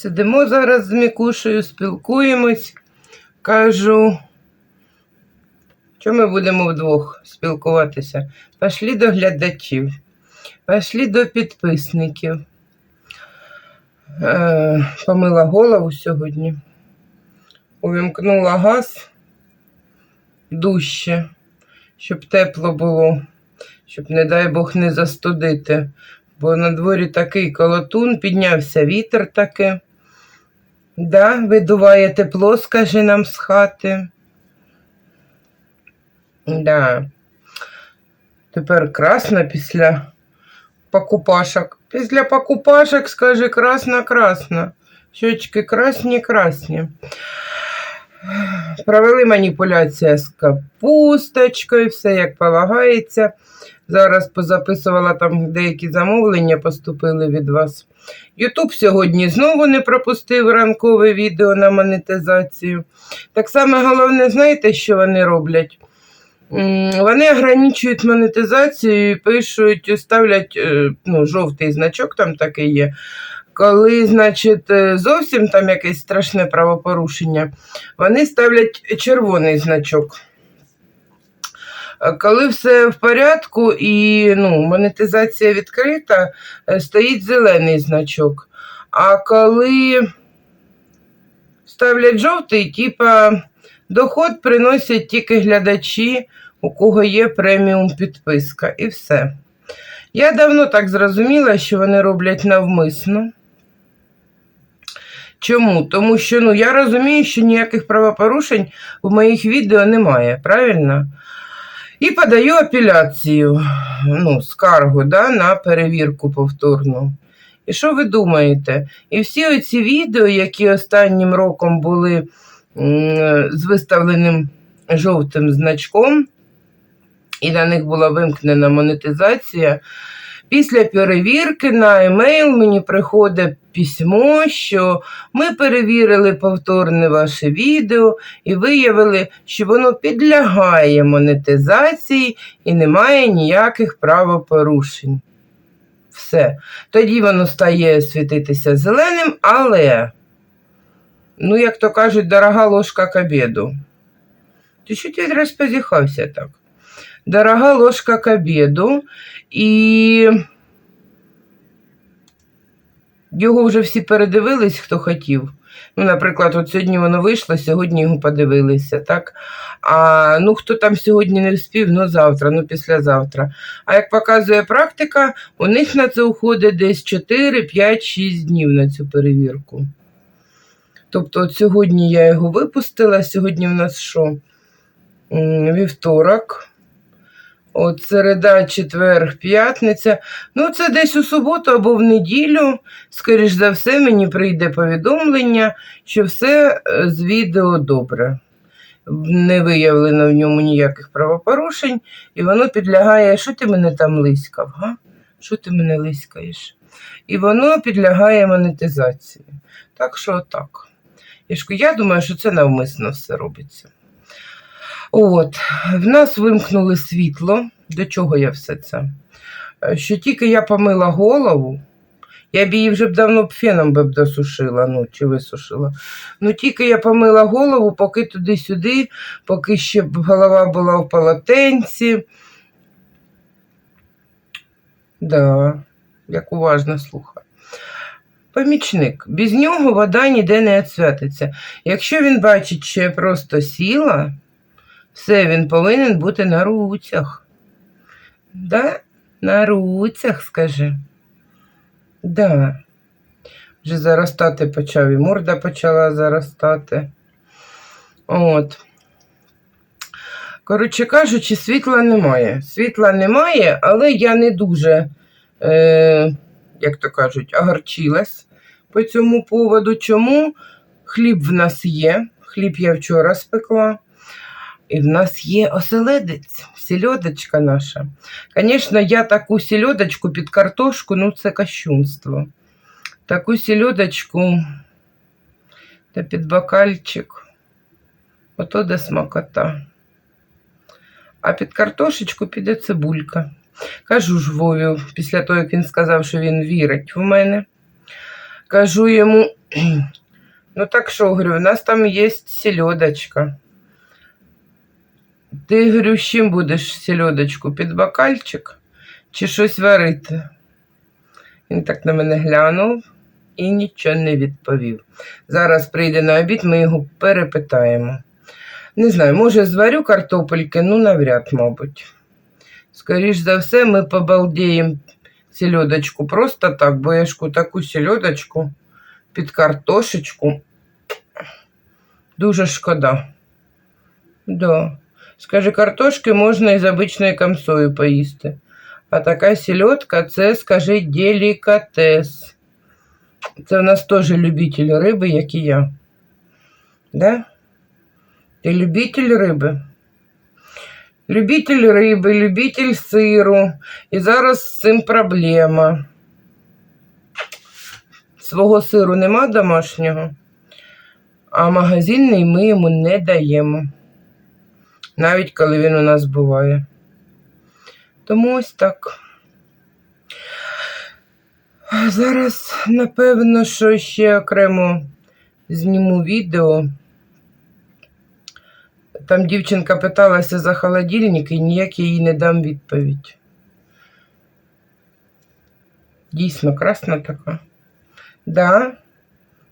Сидимо зараз з Мікушею, спілкуємось. Кажу, що ми будемо вдвох спілкуватися? Пішли до глядачів, пішли до підписників. Е, помила голову сьогодні, увімкнула газ дужче, щоб тепло було, щоб, не дай Бог, не застудити. Бо на дворі такий колотун, піднявся вітер таки. Да, видуває тепло, скажи нам з хати. Да. Тепер красна після покупашок. Після покупашок, скажи, красна-красна. Щочки красні-красні. Провели маніпуляція з капусточкою, все як полагається. Зараз позаписувала там деякі замовлення, поступили від вас. Ютуб сьогодні знову не пропустив ранкове відео на монетизацію. Так само головне, знаєте, що вони роблять? Вони ограничують монетизацію і пишуть, ставлять е, ну, жовтий значок, там такий є. Коли, значить, е, зовсім там якесь страшне правопорушення, вони ставлять червоний значок. Коли все в порядку і ну, монетизація відкрита, е, стоїть зелений значок. А коли ставлять жовтий, типа доход приносять тільки глядачі, у кого є преміум підписка, і все. Я давно так зрозуміла, що вони роблять навмисно. Чому? Тому що ну, я розумію, що ніяких правопорушень в моїх відео немає, правильно? І подаю апеляцію, ну, скаргу да, на перевірку повторну. І що ви думаєте? І всі оці відео, які останнім роком були з виставленим жовтим значком, і на них була вимкнена монетизація. Після перевірки на емейл мені приходить письмо, що ми перевірили повторне ваше відео і виявили, що воно підлягає монетизації і немає ніяких правопорушень. Все. Тоді воно стає світитися зеленим, але, ну, як то кажуть, дорога ложка к обіду. Ти що ти розпозіхався так? Дорога ложка к обіду, і його вже всі передивились, хто хотів. Ну, наприклад, от сьогодні воно вийшло, сьогодні його подивилися, так? А ну, хто там сьогодні не вспів, ну завтра, ну післязавтра. А як показує практика, у них на це уходить десь 4, 5, 6 днів на цю перевірку. Тобто, от сьогодні я його випустила, сьогодні в нас що? Вівторок. От середа, четвер, п'ятниця. Ну, це десь у суботу або в неділю. Скоріш за все, мені прийде повідомлення, що все е, з відео добре. Не виявлено в ньому ніяких правопорушень, і воно підлягає. Що ти мене там лиськав? Га? Що ти мене лиськаєш? І воно підлягає монетизації. Так що так. Я Я думаю, що це навмисно все робиться. От, в нас вимкнули світло. До чого я все це? Е, Що тільки я помила голову, я б її вже б давно б феном б досушила, ну, чи висушила. Ну, тільки я помила голову, поки туди-сюди, поки ще голова була в полотенці. Да, як уважно слухаю. Помічник. Без нього вода ніде не відсвятиться. Якщо він бачить, що я просто сіла, все, він повинен бути на руцях. Да? На руцях, скажи. Да. Вже заростати почав і морда почала заростати. От. Коротше кажучи, світла немає. Світла немає, але я не дуже, е, як то кажуть, огорчилась по цьому поводу. Чому? Хліб в нас є. Хліб я вчора спекла. І в нас є оселедець, сільодочка наша. Звісно, я таку сільодочку під картошку, ну це кощунство. Таку сільодочку Та під бокальчик. Ото де смакота. А під картошечку піде цибулька. Кажу ж Вові, після того, як він сказав, що він вірить в мене. Кажу йому, ну так що, говорю, у нас там є сельодочка. Ти, говорю, з чим будеш сельодочку? Під бокальчик чи щось варити? Він так на мене глянув і нічого не відповів. Зараз прийде на обід, ми його перепитаємо. Не знаю, може, зварю картопельки, ну навряд, мабуть. Скоріш за все, ми побалдіємо сельодочку просто так, бо я ж ку- таку сельодочку під картошечку. Дуже шкода. Да. Скажи, картошки можна із обичною камсою поїсти. А така сельодка це, скажи, делікатес. Це в нас теж любитель риби, як і я. Да? Ти любитель риби? Любитель риби, любитель сиру. І зараз з цим проблема. Свого сиру нема домашнього, а магазинний ми йому не даємо. Навіть коли він у нас буває. Тому ось так. Зараз, напевно, що ще окремо зніму відео. Там дівчинка питалася за холодильник і ніяк я їй не дам відповідь. Дійсно, красна така. Да?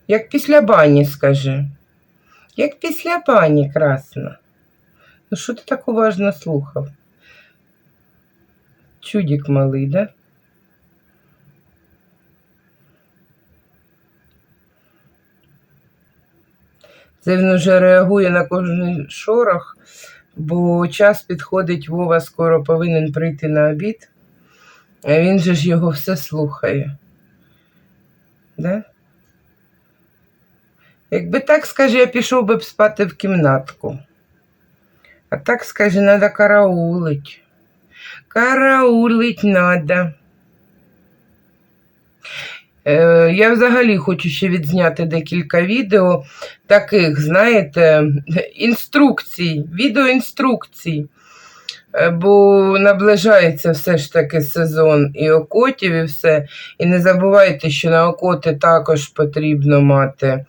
Як після бані, скажи. Як після бані красна. Ну що ти так уважно слухав? Чудик малий, да? Це він вже реагує на кожний шорох, бо час підходить, Вова скоро повинен прийти на обід, а він же ж його все слухає. Да? Якби так, скаже, я пішов би спати в кімнатку. А так, скаже, треба караулить. Караулить надо. Е, я взагалі хочу ще відзняти декілька відео таких, знаєте, інструкцій, відеоінструкцій. Е, Бо наближається все ж таки сезон і окотів, і все. І не забувайте, що на окоти також потрібно мати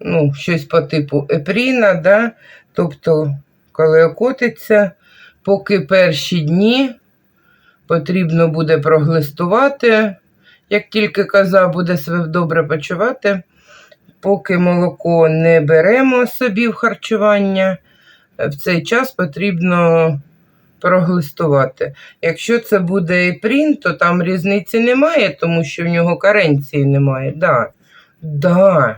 ну, щось по типу епріна, да? тобто, коли окотиться, поки перші дні потрібно буде проглистувати, як тільки коза буде себе добре почувати, поки молоко не беремо собі в харчування, в цей час потрібно проглистувати. Якщо це буде епрін, то там різниці немає, тому що в нього каренції немає. Да. Да.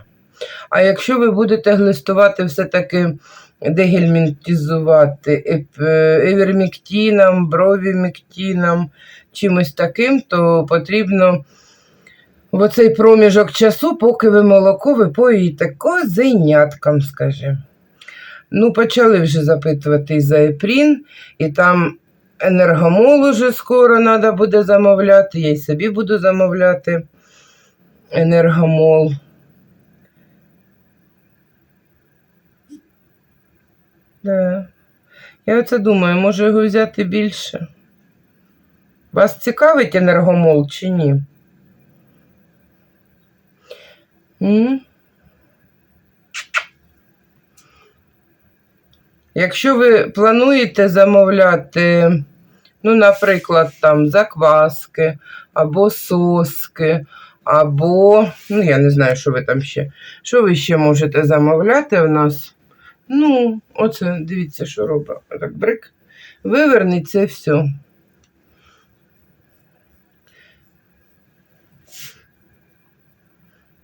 А якщо ви будете глистувати все-таки дегельмінтизувати еп- е, чимось таким, то потрібно в оцей проміжок часу, поки ви молоко ви поїте козеняткам, скажи. Ну, почали вже запитувати і за епрін, і там енергомол уже скоро треба буде замовляти. Я й собі буду замовляти енергомол. Да. Я оце думаю, може його взяти більше. Вас цікавить енергомол чи ні? М? Якщо ви плануєте замовляти, ну, наприклад, там закваски або соски, або, ну, я не знаю, що ви там ще. Що ви ще можете замовляти в нас? Ну, оце, дивіться, що робить. Так, брик. Вивернеться і все.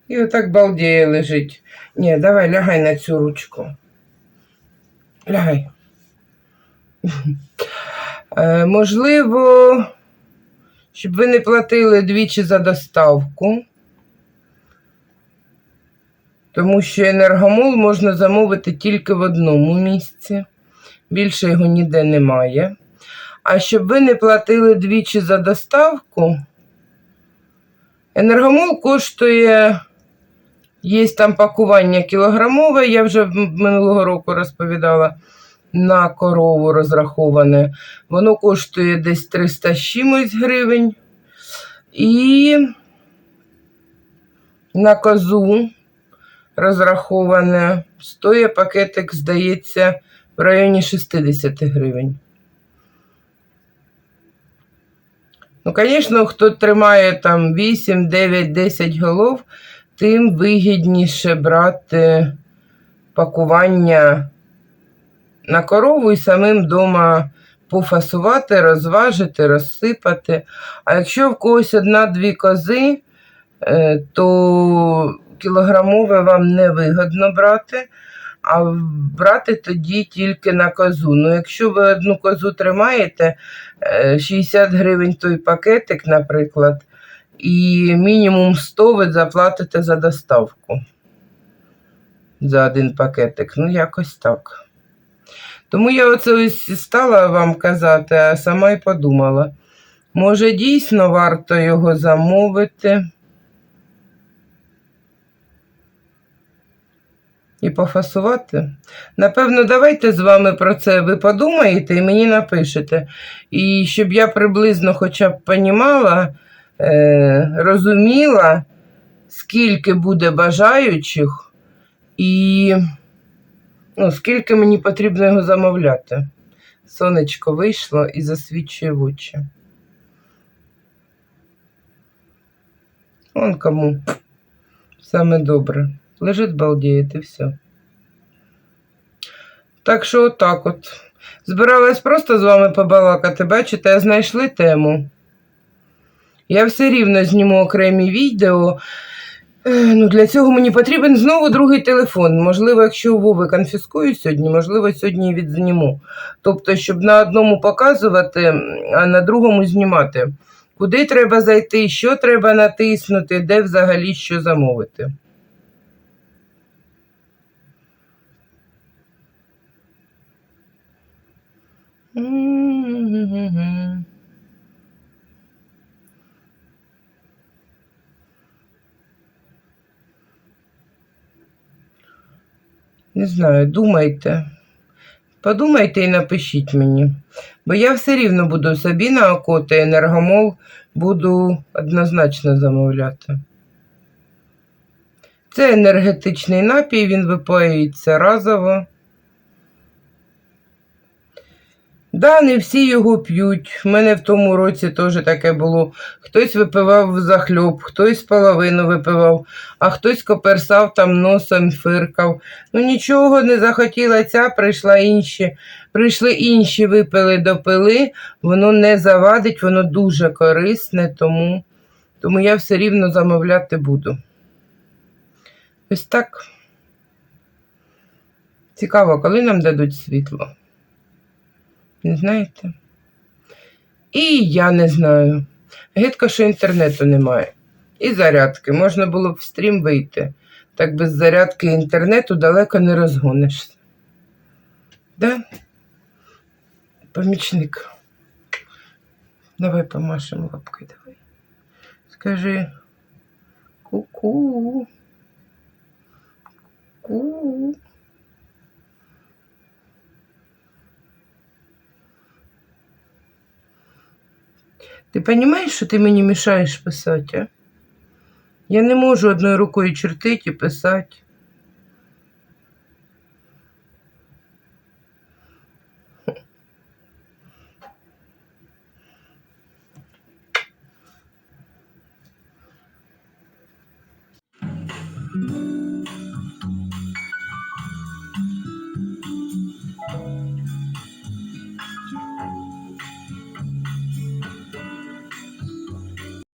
І отак балдіє лежить. Ні, давай лягай на цю ручку. Лягай. Е, можливо, щоб ви не платили двічі за доставку. Тому що енергомол можна замовити тільки в одному місці. Більше його ніде немає. А щоб ви не платили двічі за доставку, енергомол коштує Є там пакування кілограмове, я вже минулого року розповідала, на корову розраховане. Воно коштує десь 300 з чимось гривень. І на козу розраховане стоїть пакетик, здається, в районі 60 гривень. Ну, звісно, хто тримає там 8, 9, 10 голов, тим вигідніше брати пакування на корову і самим вдома пофасувати, розважити, розсипати. А якщо в когось одна-дві кози, е, то кілограмове вам не вигодно брати, а брати тоді тільки на козу. Ну, якщо ви одну козу тримаєте, е, 60 гривень той пакетик, наприклад, і мінімум 100 ви заплатите за доставку за один пакетик. Ну, якось так. Тому я оце ось стала вам казати, а сама й подумала. Може, дійсно варто його замовити і пофасувати? Напевно, давайте з вами про це ви подумаєте і мені напишете. І щоб я приблизно хоча б понімала, е, розуміла, скільки буде бажаючих і ну, скільки мені потрібно його замовляти. Сонечко вийшло і засвічує в очі. Он кому саме добре. Лежить балдіє, і все. Так що отак от. Збиралась просто з вами побалакати, бачите, знайшли тему. Я все рівно зніму окремі відео. Е, Ну, для цього мені потрібен знову другий телефон. Можливо, якщо Вови конфіскують сьогодні, можливо, сьогодні і відзніму. Тобто, щоб на одному показувати, а на другому знімати. Куди треба зайти, що треба натиснути, де взагалі що замовити. Не знаю, думайте. Подумайте і напишіть мені. Бо я все рівно буду собі на окоти енергомол буду однозначно замовляти. Це енергетичний напій, він випаюється разово. Да, не всі його п'ють. У мене в тому році теж таке було. Хтось випивав захльоб, хтось половину випивав, а хтось коперсав там носом, фиркав. Ну нічого не захотіла ця, прийшла інші. Прийшли інші, випили, допили, воно не завадить, воно дуже корисне, тому, тому я все рівно замовляти буду. Ось так. Цікаво, коли нам дадуть світло. Не знаєте? І я не знаю. Гидко, що інтернету немає. І зарядки. Можна було б в стрім вийти. Так без зарядки інтернету далеко не розгонишся. Да? Помічник. Давай помашемо лапкою, давай. Скажи ку-ку. Ку. Ти розумієш, що ти мені мішаєш писати, а? Я не можу одною рукою чертити і писати.